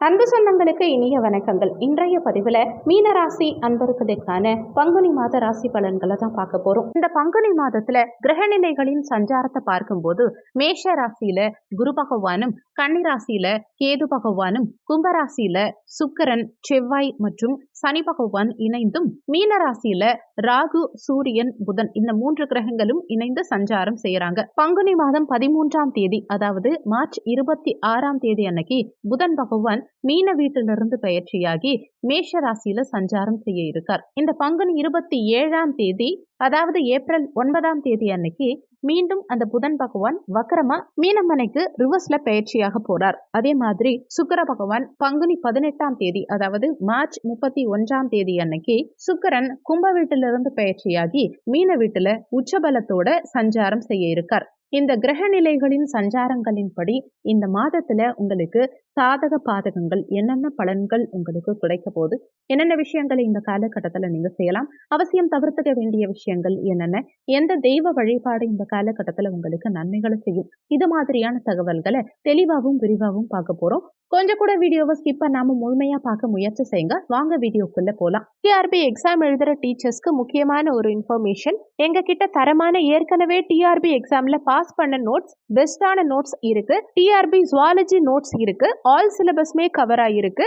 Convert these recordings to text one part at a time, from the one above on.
அன்பு சொந்தங்களுக்கு இனிய வணக்கங்கள். இன்றைய பதிவில் மீனராசி அன்பர்களுக்கான பங்குனி மாத ராசி பலன்களை தான் பார்க்க போறோம். இந்த பங்குனி மாதத்துல கிரகநிலைகளின் சஞ்சாரத்தை பார்க்கும்போது மேஷ ராசியில குரு பகவானும் கன்னிராசியில கேது பகவானும் கும்பராசியில சுக்கரன் செவ்வாய் மற்றும் சனி பகவான் இணைந்தும் மீன ராசியில ராகு சூரியன் புதன் இந்த மூன்று கிரகங்களும் இணைந்து சஞ்சாரம் செய்யறாங்க. பங்குனி மாதம் பதிமூன்றாம் தேதி அதாவது மார்ச் இருபத்தி ஆறாம் தேதி அன்னைக்கு புதன் பகவான் மீன வீட்டிலிருந்து பயிற்சியாகி மேஷ ராசியில சஞ்சாரம் செய்ய இருக்கார். இந்த பங்குனி இருபத்தி ஏழாம் தேதி அதாவது ஏப்ரல் ஒன்பதாம் தேதி அன்னைக்கு மீண்டும் அந்த புதன் பகவான் வக்கரமா மீனமனைக்கு ரிவர்ஸ்ல பயிற்சியாக போறார். அதே மாதிரி சுக்கர பகவான் பங்குனி பதினெட்டாம் தேதி அதாவது மார்ச் முப்பத்தி ஒன்றாம் தேதி அன்னைக்கு சுக்கிரன் கும்ப வீட்டிலிருந்து பயிற்சியாகி மீன வீட்டுல உச்சபலத்தோட சஞ்சாரம் செய்ய இருக்கார். இந்த கிரக நிலைகளின் சஞ்சாரங்களின்படி இந்த மாதத்துல உங்களுக்கு சாதக பாதகங்கள் என்னென்ன பலன்கள் உங்களுக்கு கிடைக்க போகுது என்னென்ன விஷயங்களை இந்த காலகட்டத்தில் நீங்க செய்யலாம் அவசியம் தவிர்த்துக்க வேண்டிய விஷயங்கள் என்னென்ன எந்த தெய்வ வழிபாடு இந்த காலகட்டத்தில் உங்களுக்கு நன்மைகளை செய்யும் இது மாதிரியான தகவல்களை தெளிவாகவும் விரிவாகவும் பார்க்க போறோம். கொஞ்சம் கூட வீடியோவை ஸ்கிப் பண்ணாம முழுமையா பார்க்க முயற்சி செய்யுங்க. வாங்க வீடியோக்குள்ள போலாம். டிஆர்பி எக்ஸாம் எழுதுற டீச்சர்ஸ்க்கு முக்கியமான ஒரு இன்ஃபர்மேஷன் எங்க கிட்ட தரமான ஏற்கனவே டிஆர்பி எக்ஸாம்ல பாஸ் பண்ண நோட்ஸ் பெஸ்டான நோட்ஸ் இருக்கு. டிஆர்பி ஜுவாலஜி நோட்ஸ் இருக்கு. ஆல் சிலபஸ்மே கவர் ஆயிருக்கு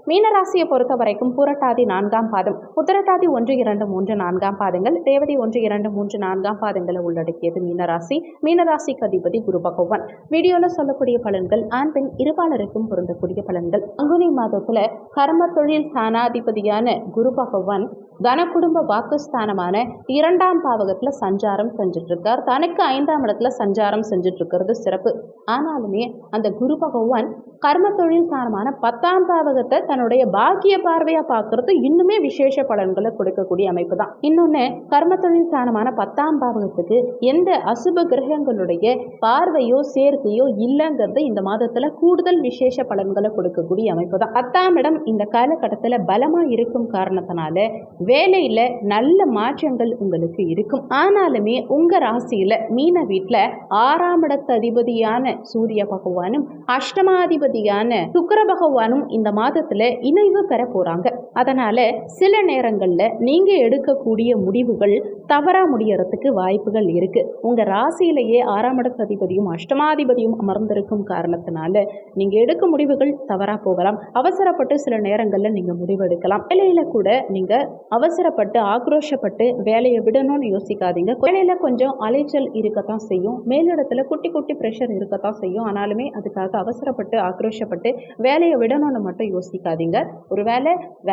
மீனராசியை பொறுத்த வரைக்கும் புரட்டாதி நான்காம் பாதம் புத்திரட்டாதி ஒன்று இரண்டு மூன்று நான்காம் பாதங்கள் தேவதி ஒன்று இரண்டு மூன்று நான்காம் பாதங்களை உள்ளடக்கியது மீனராசி. மீனராசிக்கு அதிபதி குரு பகவான். வீடியோவில் சொல்லக்கூடிய பலன்கள் ஆண் பெண் இருபாலருக்கும் பொருந்தக்கூடிய பலன்கள். அங்குனி மாதத்தில் கர்ம தொழில் ஸ்தானாதிபதியான குரு பகவான் தன குடும்ப வாக்குஸ்தானமான இரண்டாம் பாவகத்தில் சஞ்சாரம் செஞ்சுட்டு இருக்கார் தனக்கு ஐந்தாம் இடத்துல சஞ்சாரம் செஞ்சுட்டு இருக்கிறது சிறப்பு. ஆனாலுமே அந்த குரு பகவான் கர்ம தொழில் ஸ்தானமான பத்தாம் பாவகத்தை தன்னுடைய பாக்கிய பார்வையா பார்க்கறது இன்னுமே விசேஷ பலன்களை கொடுக்கக்கூடிய அமைப்பு தான் இன்னொன்னு கர்ம தொழில் ஸ்தானமான பத்தாம் பாவகத்துக்கு எந்த அசுப கிரகங்களுடைய பார்வையோ சேர்க்கையோ இல்லைங்கிறது இந்த மாதத்துல கூடுதல் விசேஷ பலன்களை கொடுக்கக்கூடிய அமைப்பு தான் பத்தாம் இடம் இந்த காலகட்டத்துல பலமா இருக்கும் காரணத்தினால வேலையில நல்ல மாற்றங்கள் உங்களுக்கு இருக்கும். ஆனாலுமே உங்க ராசியில மீன வீட்டுல ஆறாம் இடத்து அதிபதியான சூரிய பகவானும் அஷ்டமாதிபதியான சுக்கர பகவானும் இந்த மாதத்துல இணைவு பெற போறாங்க அதனால் சில நேரங்களில் நீங்கள் எடுக்கக்கூடிய முடிவுகள் தவறாக முடியறதுக்கு வாய்ப்புகள் இருக்குது உங்கள் ராசியிலேயே ஆறாம் இடத்ததிபதியும் அஷ்டமாதிபதியும் அமர்ந்திருக்கும் காரணத்தினால நீங்கள் எடுக்கும் முடிவுகள் தவறாக போகலாம். அவசரப்பட்டு சில நேரங்களில் நீங்கள் முடிவு எடுக்கலாம் கூட நீங்கள் அவசரப்பட்டு ஆக்ரோஷப்பட்டு வேலையை விடணும்னு யோசிக்காதீங்க. வேலையில் கொஞ்சம் அலைச்சல் இருக்கத்தான் செய்யும். மேலிடத்தில் குட்டி குட்டி ப்ரெஷர் இருக்கத்தான் செய்யும். ஆனாலுமே அதுக்காக அவசரப்பட்டு ஆக்ரோஷப்பட்டு வேலையை விடணும்னு மட்டும் யோசிக்காதீங்க. ஒரு வேலை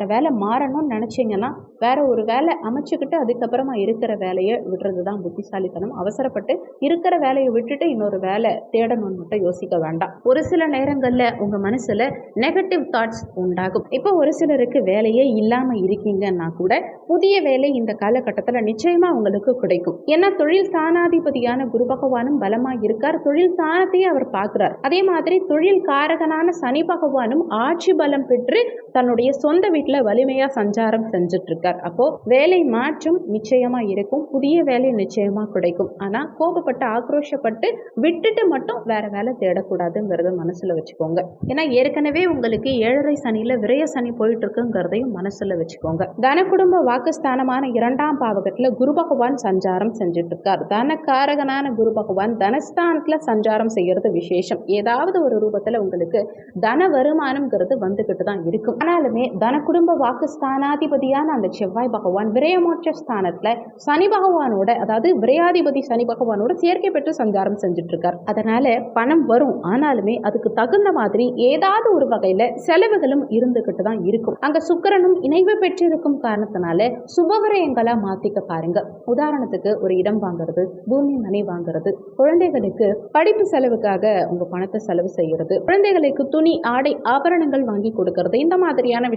வேறு வேலை மாறணும்னு நினைச்சீங்கன்னா வேற ஒரு வேலை அமைச்சுக்கிட்டு அதுக்கப்புறமா இருக்கிற வேலையை விடுறது தான் புத்திசாலித்தனம். அவசரப்பட்டு இருக்கிற வேலையை விட்டுட்டு இன்னொரு வேலை தேடணும்னு மட்டும் யோசிக்க வேண்டாம். ஒரு சில நேரங்களில் உங்க மனசுல நெகட்டிவ் தாட்ஸ் உண்டாகும். இப்போ ஒரு சிலருக்கு வேலையே இல்லாம இருக்கீங்கன்னா கூட புதிய வேலை இந்த காலகட்டத்தில் நிச்சயமா உங்களுக்கு கிடைக்கும். ஏன்னா தொழில் ஸ்தானாதிபதியான குரு பகவானும் பலமா இருக்கார். தொழில் ஸ்தானத்தையே அவர் பார்க்குறார். அதே மாதிரி தொழில் காரகனான சனி பகவானும் ஆட்சி பலம் பெற்று தன்னுடைய சொந்த வீட்டில் வலிமையா சஞ்சாரம் செஞ்சுட்டு இருக்கார் அப்போ வேலை மாற்றம் நிச்சயமா இருக்கும். புதிய வேலை நிச்சயமா கிடைக்கும். ஆனா கோபப்பட்டு ஆக்ரோஷப்பட்டு விட்டுட்டு மட்டும் வேற வேலை தேடக்கூடாதுங்கிறத மனசுல வச்சுக்கோங்க. ஏன்னா ஏற்கனவே உங்களுக்கு ஏழரை சனியில விரய சனி போயிட்டு இருக்குங்கிறதையும் மனசுல வச்சுக்கோங்க. தன குடும்ப வாக்குஸ்தானமான இரண்டாம் பாவகத்துல குரு பகவான் சஞ்சாரம் செஞ்சுட்டு இருக்கார் தனக்காரகனான குரு பகவான் தனஸ்தானத்துல சஞ்சாரம் செய்யறது விசேஷம். ஏதாவது ஒரு ரூபத்துல உங்களுக்கு தன வருமானம்ங்கிறது வந்துகிட்டு தான் இருக்கும். ஆனாலுமே தன குடும்ப ரொம்ப வாக்கு ஸ்தானாதிபதியான அந்த செவ்வாய் பகவான் விரயமோட்ச ஸ்தானத்தில் சனி பகவானோட அதாவது விரையாதிபதி சனி பகவானோட சேர்க்கை பெற்று சஞ்சாரம் செஞ்சுட்டு இருக்கார் அதனால பணம் வரும். ஆனாலுமே அதுக்கு தகுந்த மாதிரி ஏதாவது ஒரு வகையில செலவுகளும் இருந்துகிட்டு தான் இருக்கும். அங்க சுக்கரனும் இணைவு பெற்றிருக்கும் காரணத்தினால சுபவிரயங்களா மாத்திக்க பாருங்க. உதாரணத்துக்கு ஒரு இடம் வாங்குறது பூமி மனை வாங்குறது குழந்தைகளுக்கு படிப்பு செலவுக்காக உங்க பணத்தை செலவு செய்யறது குழந்தைகளுக்கு துணி ஆடை ஆபரணங்கள் வாங்கி கொடுக்கறது இந்த மாதிரியான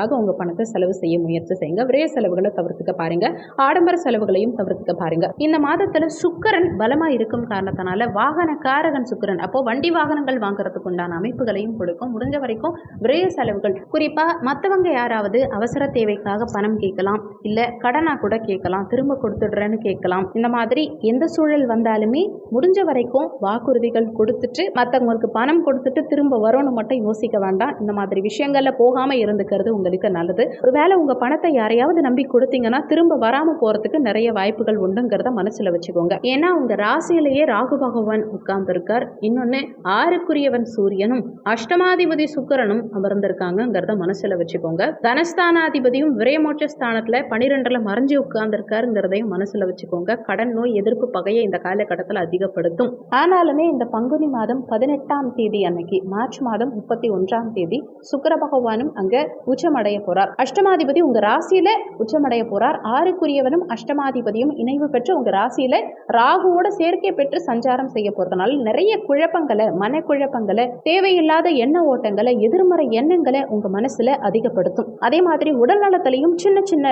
விஷயங்களுக்காக உங்க பணத்தை செலவு செய்ய முயற்சி செய்யுங்க. விரய செலவுகளை தவிர்த்துக்க பாருங்க. ஆடம்பர செலவுகளையும் தவிர்த்துக்க பாருங்க. இந்த மாதத்துல சுக்கிரன் பலமா இருக்கும் காரணத்தினால வாகன காரகன் சுக்கிரன். அப்போ வண்டி வாகனங்கள் வாங்குறதுக்கு உண்டான அமைப்புகளையும் கொடுக்கும். முடிஞ்ச வரைக்கும் விரய செலவுகள். குறிப்பா மற்றவங்க யாராவது அவசர தேவைக்காக பணம் கேட்கலாம். இல்ல கடனா கூட கேட்கலாம். திரும்ப கொடுத்துடுறேன்னு கேட்கலாம். இந்த மாதிரி எந்த சூழல் வந்தாலுமே முடிஞ்ச வரைக்கும் வாக்குறுதிகள் கொடுத்துட்டு மற்றவங்களுக்கு பணம் கொடுத்துட்டு திரும்ப வரும்னு மட்டும் யோசிக்க வேண்டாம். இந்த மாதிரி விஷயங்கள்ல போகாமல் இருந்துக்கிறது உங்களுக்கு நல்லது. ஒருவேளை உங்கள் பணத்தை யாரையாவது நம்பி கொடுத்தீங்கன்னா திரும்ப வராமல் போகிறதுக்கு நிறைய வாய்ப்புகள் உண்டுங்கிறத மனசில் வச்சுக்கோங்க. ஏன்னா உங்கள் ராசியிலேயே ராகு பகவான் உட்கார்ந்துருக்கார். இன்னொன்று ஆறுக்குரியவன் சூரியனும் அஷ்டமாதிபதி சுக்கரனும் அமர்ந்திருக்காங்கிறத மனசில் வச்சுக்கோங்க. தனஸ்தானாதிபதியும் விரயமோட்ச ஸ்தானத்தில் பனிரெண்டில் மறைஞ்சு உட்கார்ந்துருக்காருங்கிறதையும் மனசில் வச்சுக்கோங்க. கடன் நோய் எதிர்ப்பு பகையை இந்த காலகட்டத்தில் அதிகப்படுத்தும். ஆனாலுமே இந்த பங்குனி மாதம் பதினெட்டாம் தேதி அன்னைக்கு மார்ச் மாதம் முப்பத்தி ஒன்றாம் தேதி சுக்கர பகவானும் அங்கே அங்க அடைய போறார். அஷ்டமாதிபதி உங்க ராசியில உச்சமடைய போறார். ஆறுக்குரியவனும் அஷ்டமாதிபதியும் இணைவு பெற்று உங்க ராசியில ராகுவோட சேர்க்கை பெற்று சஞ்சாரம் செய்ய போறதுனால நிறைய குழப்பங்களை மனக்குழப்பங்களை தேவையில்லாத எண்ண ஓட்டங்களை எதிர்மறை எண்ணங்களை உங்க மனசுல அதிகப்படுத்தும். அதே மாதிரி உடல் நலத்திலையும் சின்ன சின்ன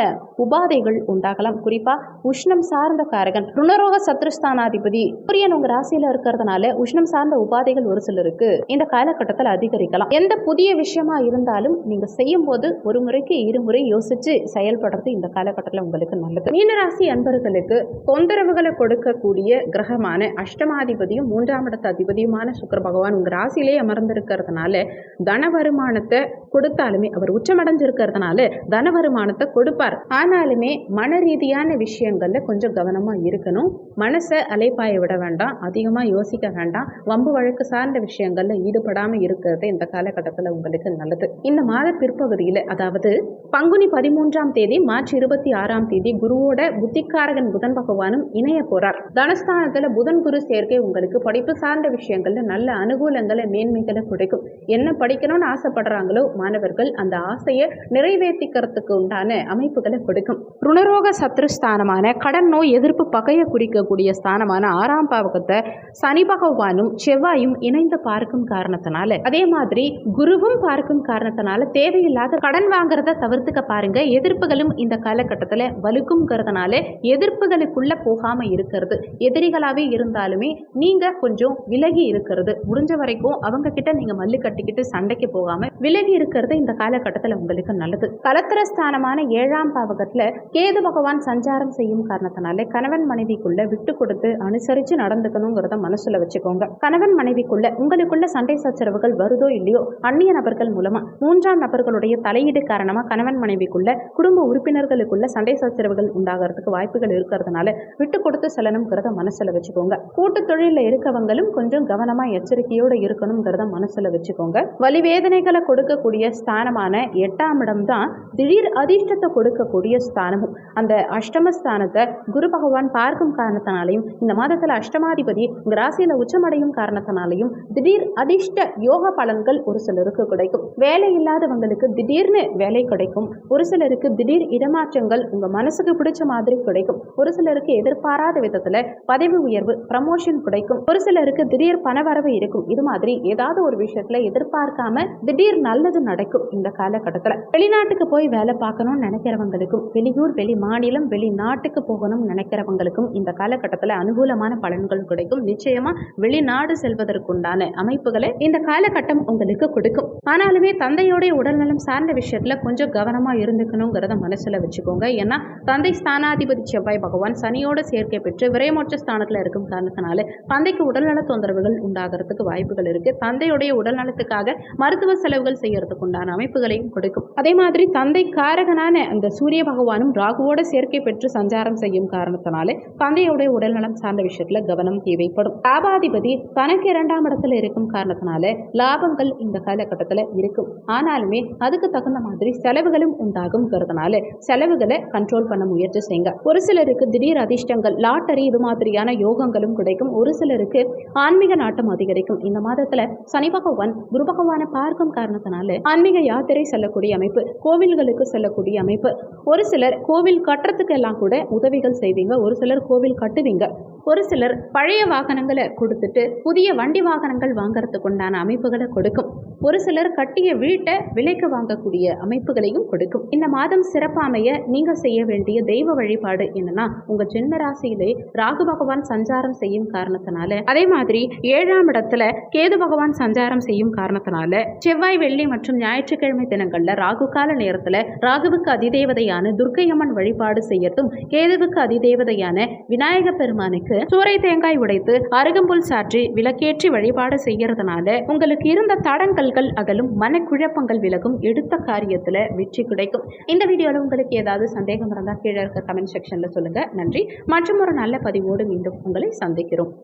உபாதைகள் உண்டாகலாம். குறிப்பா உஷ்ணம் சார்ந்த காரகன் ருணரோக சத்ருஸ்தானாதிபதி சூரியன் உங்க ராசியில இருக்கிறதுனால உஷ்ணம் சார்ந்த உபாதைகள் ஒரு சிலருக்கு இந்த காலகட்டத்தில் அதிகரிக்கலாம். எந்த புதிய விஷயமா இருந்தாலும் நீங்க செய்யும் போது ஒரு முறைக்கு இருமுறை யோசிச்சு செயல்படுறது இந்த காலகட்டத்தில் உங்களுக்கு நல்லது. மீனராசி அன்பர்களுக்கு தொந்தரவுகளை கொடுக்கக்கூடிய கிரகமான அஷ்டமாதிபதியும் மூன்றாம் இடத்து அதிபதியுமான சுக்கர பகவான் உங்கள் ராசியிலே அமர்ந்திருக்கிறதுனால தன வருமானத்தை கொடுத்தாலுமே அவர் உச்சமடைஞ்சிருக்கிறதுனால தன வருமானத்தை கொடுப்பார். ஆனாலுமே மன ரீதியான விஷயங்கள்ல கொஞ்சம் கவனமாக இருக்கணும். மனசை அலைப்பாய விட வேண்டாம். அதிகமாக யோசிக்க வேண்டாம். வம்பு வழக்கு சார்ந்த விஷயங்கள்ல ஈடுபடாமல் இருக்கிறது இந்த காலகட்டத்தில் உங்களுக்கு நல்லது. இந்த மாத பிற்பகுதியில் அதாவது பங்குனி பதிமூன்றாம் தேதி மார்ச் இருபத்தி ஆறாம் தேதி குருவோட புத்திக்காரகன் புதன் பகவானும் இணைய போறார். தனஸ்தானத்துல புதன் குரு சேர்க்கை உங்களுக்கு படிப்பு சார்ந்த விஷயங்கள்ல நல்ல அனுகூலங்களை மேன்மைகளை கொடுக்கும். என்ன படிக்கணும்னு ஆசைப்படுறாங்களோ மாணவர்கள் அந்த ஆசையை நிறைவேற்றிக்கிறதுக்கு உண்டான அமைப்புகளை கொடுக்கும். ருணரோக சத்ருஸ்தானமான கடன் நோய் எதிர்ப்பு பகையை குறிக்கக்கூடிய ஸ்தானமான ஆறாம் பாவகத்தை சனி பகவானும் செவ்வாயும் இணைந்து பார்க்கும் காரணத்தினால அதே மாதிரி குருவும் பார்க்கும் காரணத்தினால தேவையில்லாத கடன் வாங்குறத தவிர்த்துக்க பாருங்க. எதிர்ப்புகளும் இந்த காலகட்டத்தில் வலுக்குங்கிறதுனால எதிர்ப்புகளுக்குள்ள போகாம இருக்கிறது. எதிரிகளாவே இருந்தாலுமே நீங்க கொஞ்சம் விலகி இருக்கிறது. முடிஞ்ச வரைக்கும் அவங்க கிட்ட நீங்க மல்லு கட்டிக்கிட்டு சண்டைக்கு போகாம விலகி இருக்கிறது இந்த காலகட்டத்தில் உங்களுக்கு நல்லது. கலத்திர ஸ்தானமான ஏழாம் பாவகத்தில் கேது பகவான் சஞ்சாரம் செய்யும் காரணத்தினால கணவன் மனைவிக்குள்ள விட்டு கொடுத்து அனுசரிச்சு நடந்துக்கணுங்கிறத மனசுல வச்சுக்கோங்க. கணவன் மனைவிக்குள்ள உங்களுக்குள்ள சண்டை சச்சரவுகள் வருதோ இல்லையோ அந்நிய நபர்கள் மூலமா மூன்றாம் நபர்களுடைய தலை தலையீடு காரணமாக கணவன் மனைவிக்குள்ள குடும்ப உறுப்பினர்களுக்குள்ள சண்டை சச்சரவுகள் உண்டாகிறதுக்கு வாய்ப்புகள் இருக்கிறதுனால விட்டு கொடுத்து செல்லணுங்கிறத மனசில் வச்சுக்கோங்க. கூட்டு தொழிலில் இருக்கவங்களும் கொஞ்சம் கவனமாக எச்சரிக்கையோடு இருக்கணுங்கிறத மனசில் வச்சுக்கோங்க. வலிவேதனைகளை கொடுக்கக்கூடிய ஸ்தானமான எட்டாம் இடம் தான் திடீர் அதிர்ஷ்டத்தை கொடுக்கக்கூடிய ஸ்தானமும். அந்த அஷ்டம ஸ்தானத்தை குரு பகவான் பார்க்கும் காரணத்தினாலையும் இந்த மாதத்தில் அஷ்டமாதிபதி உங்க உச்சமடையும் காரணத்தினாலையும் திடீர் அதிர்ஷ்ட யோக பலன்கள் ஒரு சிலருக்கு கிடைக்கும். வேலை இல்லாதவங்களுக்கு திடீர்னு வேலை கிடைக்கும். ஒரு சிலருக்கு திடீர் இடமாற்றங்கள் உங்க மனசுக்கு பிடிச்ச மாதிரி கிடைக்கும். ஒரு சிலருக்கு எதிர்பாராத விதத்துல பதவி உயர்வு ப்ரமோஷன் கிடைக்கும். ஒரு சிலருக்கு திடீர் பணவரவு இருக்கும். இது மாதிரி ஏதாவது ஒரு விஷயத்துல எதிர்பார்க்காம திடீர் நல்லது நடக்கும் இந்த காலகட்டத்துல. வெளிநாட்டுக்கு போய் வேலை பார்க்கணும்னு நினைக்கிறவங்களுக்கும் வெளியூர் வெளி மாநிலம் வெளிநாட்டுக்கு போகணும்னு நினைக்கிறவங்களுக்கும் இந்த காலகட்டத்துல அனுகூலமான பலன்கள் கிடைக்கும். நிச்சயமா வெளிநாடு செல்வதற்குண்டான அமைப்புகளை இந்த காலகட்டம் உங்களுக்கு கொடுக்கும். ஆனாலுமே தந்தையோடைய உடல்நலம் சார்ந்த விஷயத்துல கொஞ்சம் கவனமா இருந்துக்கணுங்கிறத மனசுல வச்சுக்கோங்க. ஏன்னா தந்தை ஸ்தானாதிபதி செவ்வாய் பகவான் சனியோட சேர்க்கை பெற்று விரைமோட்ச ஸ்தானத்தில் இருக்கும் காரணத்தினால தந்தைக்கு உடல்நல தொந்தரவுகள் உண்டாகிறதுக்கு வாய்ப்புகள் இருக்கு. தந்தையுடைய உடல்நலத்துக்காக மருத்துவ செலவுகள் செய்யறதுக்கு உண்டான அமைப்புகளையும் கொடுக்கும். அதே மாதிரி தந்தை காரகனான அந்த சூரிய பகவானும் ராகுவோட சேர்க்கை பெற்று சஞ்சாரம் செய்யும் காரணத்தினால தந்தையுடைய உடல்நலம் சார்ந்த விஷயத்துல கவனம் தேவைப்படும். லாபாதிபதி தனக்கு இரண்டாம் இடத்துல இருக்கும் காரணத்தினால லாபங்கள் இந்த காலகட்டத்துல இருக்கும். ஆனாலுமே அதுக்கு தகுந்த மாதிரி செலவுகளும் உண்டாகும்ங்கிறதுனால செலவுகளை கண்ட்ரோல் பண்ண முயற்சி செய்யுங்க. ஒரு சிலருக்கு திடீர் அதிர்ஷ்டங்கள் லாட்டரி இது மாதிரியான யோகங்களும் கிடைக்கும். ஒரு சிலருக்கு ஆன்மீக நாட்டம் அதிகரிக்கும். இந்த மாதத்துல சனி பகவான் குரு பகவானை பார்க்கும் காரணத்தினால ஆன்மீக யாத்திரை செல்லக்கூடிய அமைப்பு கோவில்களுக்கு செல்லக்கூடிய அமைப்பு. ஒரு சிலர் கோவில் கட்டுறதுக்கெல்லாம் கூட உதவிகள் செய்வீங்க. ஒரு சிலர் கோவில் கட்டுவீங்க. ஒரு சிலர் பழைய வாகனங்களை கொடுத்துட்டு புதிய வண்டி வாகனங்கள் வாங்குறதுக்கு உண்டான அமைப்புகளை கொடுக்கும். ஒரு சிலர் கட்டிய வீட்டை விலைக்கு வாங்கக்கூடிய அமைப்புகளையும் கொடுக்கும். இந்த மாதம் சிறப்பாமைய நீங்க செய்ய வேண்டிய தெய்வ வழிபாடு என்னன்னா உங்க ஜென்ம ராசியிலே ராகு பகவான் சஞ்சாரம் செய்யும் காரணத்தினால அதே மாதிரி ஏழாம் இடத்துல கேது பகவான் சஞ்சாரம் செய்யும் காரணத்தினால செவ்வாய் வெள்ளி மற்றும் ஞாயிற்றுக்கிழமை தினங்கள்ல ராகு கால நேரத்துல ராகுவுக்கு அதிதேவதையான துர்க்கையம்மன் வழிபாடு செய்யறதும் கேதுவுக்கு அதிதேவதையான விநாயக பெருமானுக்கு சூறை தேங்காய் உடைத்து அருகம்புல் சாற்றி விளக்கேற்றி வழிபாடு செய்யறதுனால உங்களுக்கு இருந்த தடங்கல்கள் அகலும் மனக்குழப்பங்கள் விலகும் எடுத்த காரியத்துல வெற்றி கிடைக்கும். இந்த வீடியோவில் உங்களுக்கு ஏதாவது சந்தேகம் இருந்தால் கீழே இருக்க கமெண்ட் செக்ஷன்ல சொல்லுங்க. நன்றி. மற்றும் ஒரு நல்ல பதிவோடு மீண்டும் உங்களை சந்திக்கிறோம்.